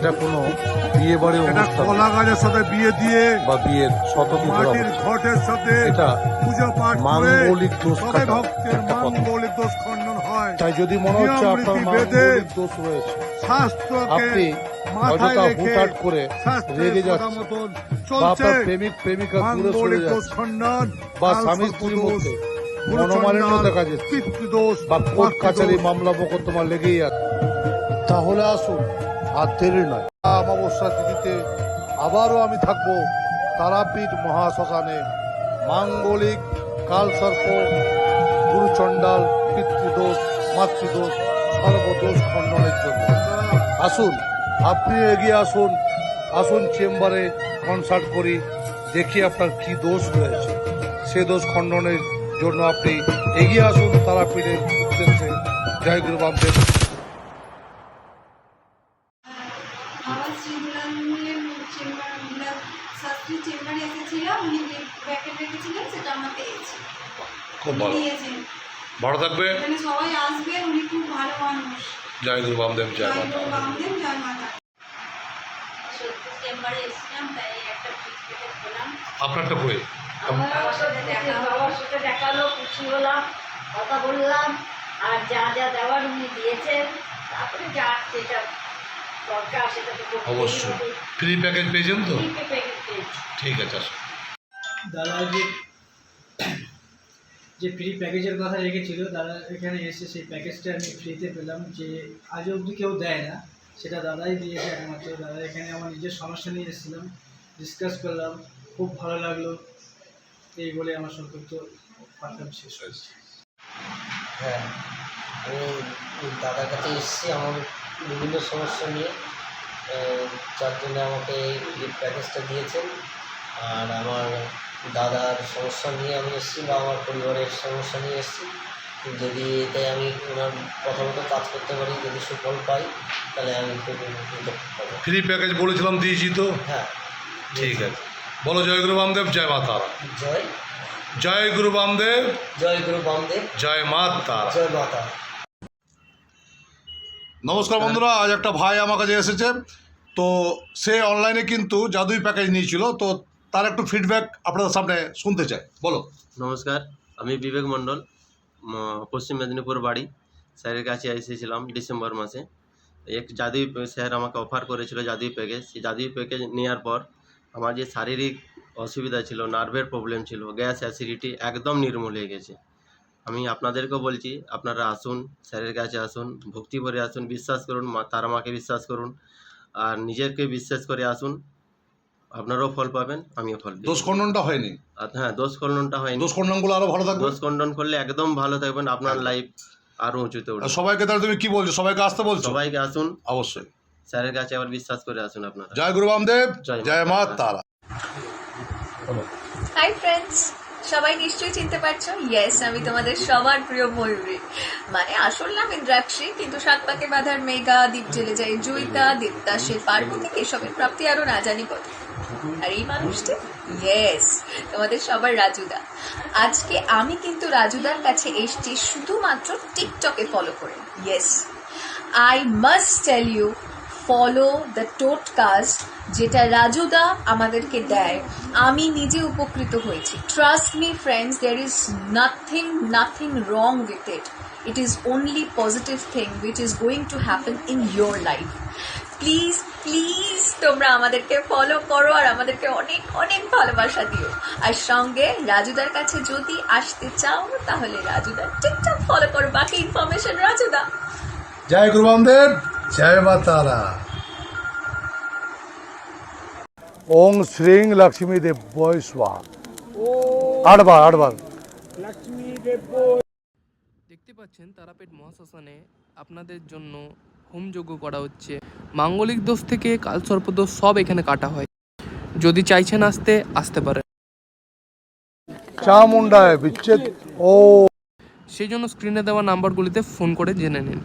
এটা কোনো বিয়ে অনুষ্ঠান। কলা গাছের সাথে বিয়ে দিয়ে বা বিয়ের শতকী করা মাটির ঘটের সাথে এটা পূজা পাঠ মাঙ্গলিক দোষ ভক্তের মাঙ্গলিক দোষ খণ্ডন হয়। তাই যদি মনে হচ্ছে আপনার মাঙ্গলিক দোষ রয়েছে শাস্ত্রকে মাথায় রেখে করে রেগে কথা যাচ্ছেন। মতন বা চলছে আপনার প্রেমিক প্রেমিকা দূরে সরে যাচ্ছে। বা স্বামী স্ত্রীর মধ্যে মনোমালিন্য দেখা যাচ্ছে। পিতৃদোষ বা কোর্ট কাছারি মামলা মোকদ্দমা লেগেই আছে। তাহলে আসুন দেরি নয়। অমাবস্যা তিথিতে আবারও আমি থাকব তারাপীঠ মহাশ্মশানে। মাঙ্গলিক কালসর্প, গুরুচণ্ডাল, পিতৃদোষ, মাতৃদোষ, সর্বদোষ খণ্ডনের জন্য। আসুন, আপনি এগিয়ে আসুন। আসুন চেম্বারে কনসার্ট করি, দেখি আপনার কি দোষ রয়েছে। সে দোষ খণ্ডনের জন্য আপনি এগিয়ে আসুন তারাপীঠের উদ্দেশ্যে। জয় গুরু আমার শ্রীমুলামের চেম্বার শাস্ত্রী চেম্বারে এসেছিলাম উনি যে প্যাকেট রেখেছিলেন সেটা আমার পেয়েছি। খুব ভালো। দিয়েছেন ভালো থাকবে। এখানে সবাই আসবেন উনি খুব ভালো মানুষ। জয় গুরু বামদেব জয় জয় মাতা। গুরু বামদেব জয় মাতা। চেম্বারে এসেছিলাম তাই একটা আপনারটা বই আমার বাবার সাথে দেখা বাবার সাথে দেখাল খুশি হলাম কথা বললাম আর যা যা দেওয়ার উনি দিয়েছেন। তারপরে যা যেটা অবশ্যই। ফ্রি প্যাকেজ পেয়েছেন তো? ঠিক আছে আসুন। দাদা যে যে ফ্রি প্যাকেজের কথা রেখেছিল দাদা এখানে এসে সেই প্যাকেজটা আমি ফ্রিতে পেলাম যে আজ অবধি কেউ দেয় না সেটা দাদাই দিয়েছে একমাত্র। দাদা এখানে আমার নিজের সমস্যা নিয়ে এসেছিলাম ডিসকাস করলাম খুব ভালো লাগল এই বলে আমার সংক্ষিপ্ত পাঠ্যাম শেষ হয়েছে হ্যাঁ আমি দাদার কাছে এসেছি আমার বিভিন্ন সমস্যা নিয়ে যার জন্য আমাকে এই প্যাকেজটা দিয়েছেন। আর আমার দাদার সমস্যা নিয়ে আমি এসেছি বা আমার পরিবারের সমস্যা নিয়ে এসেছি। যদি এতে আমি ওনার কথা মতো কাজ করতে পারি যদি সুফল পাই তাহলে আমি খুব ফ্রি প্যাকেজ বলেছিলাম দিয়েছি তো? হ্যাঁ ঠিক আছে। বলো জয় গুরু বামদেব জয় মা তারা। জয়। জয় গুরু বামদেব জয় গুরু বামদেব। জয় মা তারা। জয় মাতা নমস্কার বন্ধুরা আজ একটা ভাই আমার কাছে এসেছে। তো সে অনলাইনে কিন্তু জাদুই প্যাকেজ নিয়েছিল। তো তার একটু ফিডব্যাক আপনাদের সামনে শুনতে চাই। বলো। নমস্কার আমি বিবেক মণ্ডল পশ্চিম মেদিনীপুর বাড়ি। স্যারের কাছে এসেছিলাম ডিসেম্বর মাসে। এক জাদুই স্যার আমাকে অফার করেছিল জাদুই প্যাকেজ সেই জাদুই প্যাকেজ নেওয়ার পর আমার যে শারীরিক অসুবিধা ছিল নার্ভের প্রবলেম ছিল গ্যাস অ্যাসিডিটি একদম নির্মূল হয়ে গেছে। আমি আপনাদেরকেও বলছি আপনারা আসুন স্যারের কাছে আসুন ভক্তি ভরে আসুন বিশ্বাস করুন মা তারা মাকে বিশ্বাস করুন আর নিজেকে বিশ্বাস করে আসুন। আপনারাও ফল পাবেন আমিও ফল। দোষ খণ্ডনটা হয়নি? আর হ্যাঁ দোষ খণ্ডনটা হয়নি। দোষ খণ্ডনগুলো আরও ভালো থাকবে? দোষ খণ্ডন করলে একদম ভালো থাকবেন আপনার লাইফ আরও উঁচুতে উঠবে। সবাইকে তাহলে তুমি কি বলছো? সবাইকে আসতে বলছো? সবাইকে আসুন। অবশ্যই। স্যারের কাছে আবার বিশ্বাস করে আসুন আপনারা। জয় গুরু বামদেব জয় মা জয় মা তারা। তারা। হাই ফ্রেন্ডস সবাই নিশ্চয়ই চিনতে পারছ? ইয়েস আমি তোমাদের সবার প্রিয় ময়ূরী। মানে আসল নাম ইন্দ্রাক্ষী, কিন্তু সাত পাকে বাঁধার মেঘা দ্বীপ জেলে যায় জয়িতা দেবদাসের পার্বতী কেশবের প্রাপ্তি আরও না জানি কত আর এই মানুষটি? ইয়েস তোমাদের সবার রাজুদা। আজকে আমি কিন্তু রাজুদার কাছে এসছি শুধুমাত্র টিকটকে ফলো করে। Yes I must tell you follow the টোটকাস্ট যেটা রাজুদা আমাদেরকে দেয়। আমি নিজে উপকৃত হয়েছি। Trust me friends there is nothing nothing wrong with it it is only positive thing which is going to happen in your life please please তোমরা আমাদেরকে ফলো করো আর আমাদেরকে অনেক অনেক ভালোবাসা দিও। আর সঙ্গে রাজুদার কাছে যদি আসতে চাও, তাহলে রাজুদার টিকটক ফলো করো। বাকি ইনফরমেশন রাজুদা জয় গুরু জয় মা তারা। ওং শ্রীং লক্ষ্মী দেব বয় স্বাহা। আটবার আটবার। দেখতে পাচ্ছেন তারাপীঠ মহাশ্মশানে আপনাদের জন্য হোমযজ্ঞ করা হচ্ছে। মাঙ্গলিক দোষ থেকে কালসর্প দোষ সব এখানে কাটা হয়। যদি চাইছেন আসতে আসতে পারেন। চামুন্ডায় বিচ্ছেদ। ও। সেই জন্য স্ক্রিনে দেওয়া নাম্বারগুলিতে ফোন করে জেনে নিন।